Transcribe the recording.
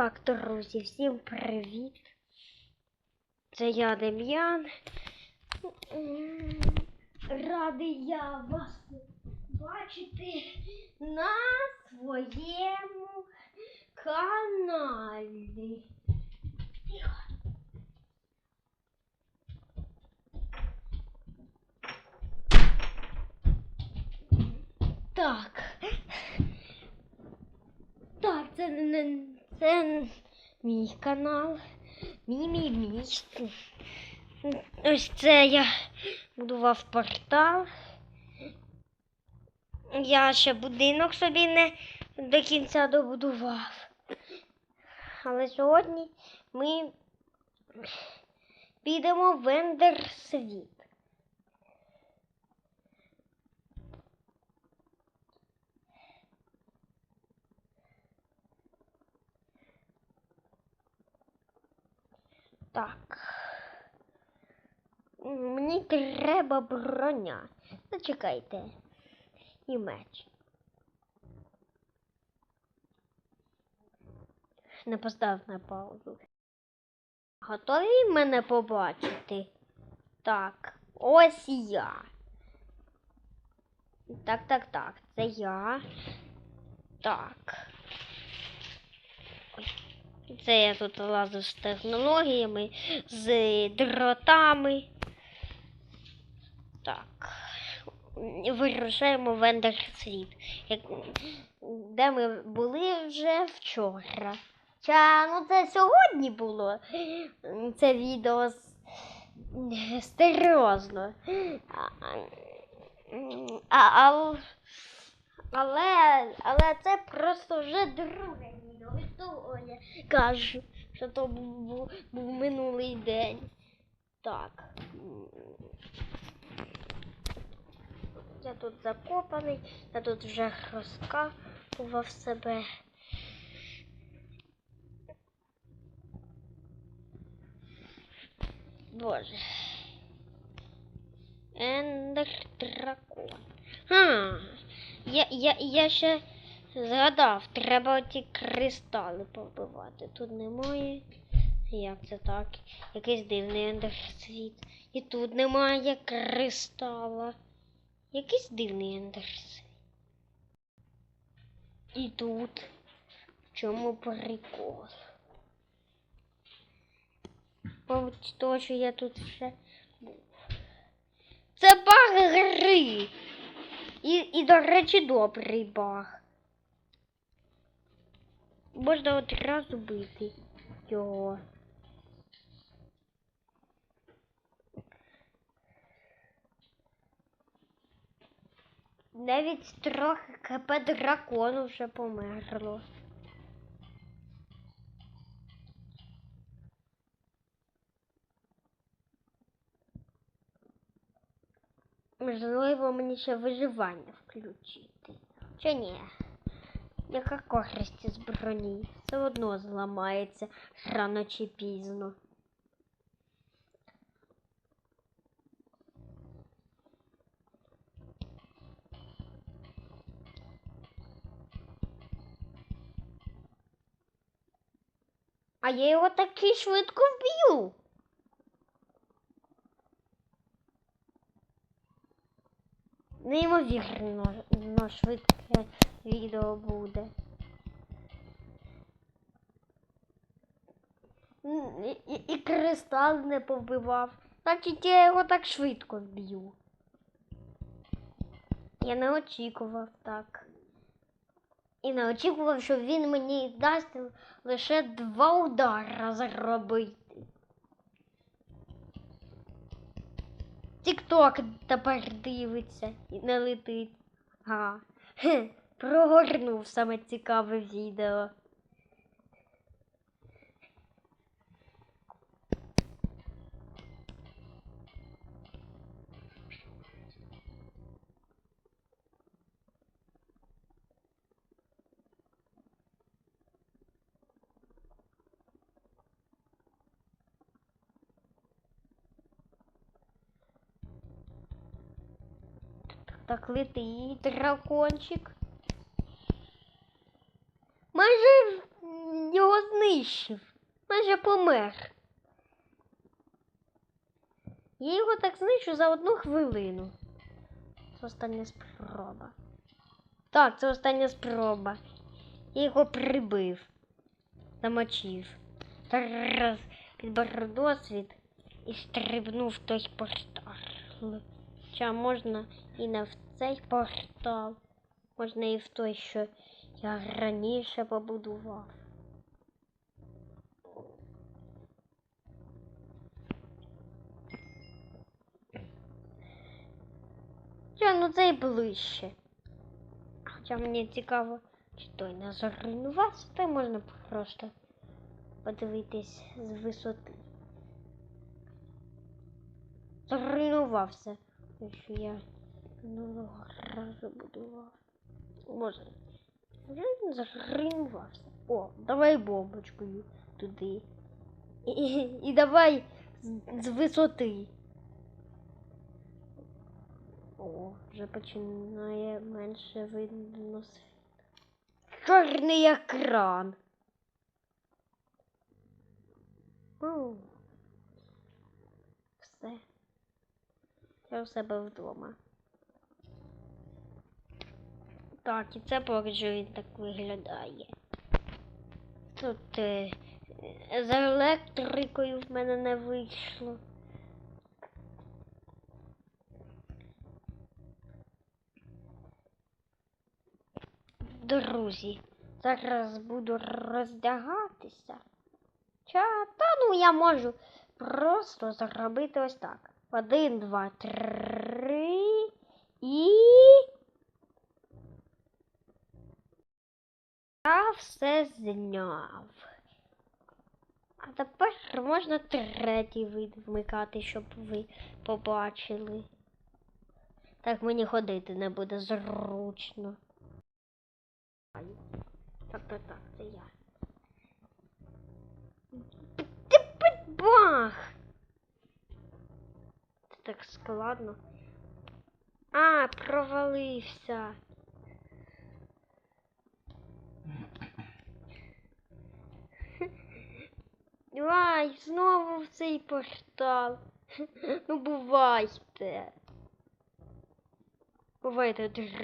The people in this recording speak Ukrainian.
Так, друзі, всім привіт. Це я Дем'ян. М, Радий я вас бачити на своєму каналі. Так. Так, це не це мій канал. Мій мій. Ось це я будував портал. Я ще будинок собі не до кінця добудував. Але сьогодні ми підемо в Ендер світ. Так. Мені треба броня. Зачекайте. І меч. Не постав на паузу. Готові мене побачити? Так, ось я. Так, так, так, це я. Так. Ой. Це я тут лазу з технологіями, з дротами. Так. Вирушаємо в Ендер світ. Як... Де ми були вже вчора. Ча, ну це сьогодні було. Це відео с- серйозно. А, а, але, але це просто вже друге відео. Від того я кажу, що то був, був, минулий день. Так. Я тут закопаний, я тут вже розкапував себе. Боже. Ендер дракон. А, я, я, я ще згадав, треба ті кристали побивати. Тут немає. Як це так? Якийсь дивний ендер світ. І тут немає кристала. Якийсь дивний ендер світ. І тут. В чому прикол? Мабуть, то, що я тут вже був. Це баг гри. І, і, до речі, добрий баг. Можна одразу бити його. Навіть трохи КП дракону вже померло. Можливо, мені ще виживання включити. Чи ні? Яка користь з броні? Все одно зламається рано чи пізно. А я його таки швидко вб'ю. Неймовірно швидке відео буде. І, і, і кристал не повбивав. Значить, я його так швидко вб'ю. Я не очікував так. І не очікував, що він мені дасть лише два удара зробити. Тік-ток тепер дивиться і не летить. Ага. Хе, прогорнув саме цікаве відео. Так летить дракончик. Майже його знищив. Майже помер. Я його так знищу за одну хвилину. Це остання спроба. Так, це остання спроба. Я його прибив. Замочив. Зараз підберу досвід і стрибну в той портал. Хоча можна і не в цей портал. Можна і в той, що я раніше побудував. Хоча, ну цей ближче. Хоча мені цікаво, чи той не зруйнувався, то можна просто подивитись з висоти. Зруйнувався, що я минулого разу будував. Може, вже він зруйнувався. О, давай бомбочкою туди. І, і давай з, з висоти. О, вже починає менше видно світ. Чорний екран. О, все. Я у себе вдома. Так, і це що він так виглядає. Тут е, з електрикою в мене не вийшло. Друзі, зараз буду роздягатися. Ча, та ну я можу просто зробити ось так. Один, два, три і. Я все зняв. А тепер можна третій вид вмикати, щоб ви побачили. Так мені ходити не буде зручно. Так, так, так, це я. Бах! Так складно. А, провалився. Ай, знову в цей портал. Ну бувайте. Бувайте,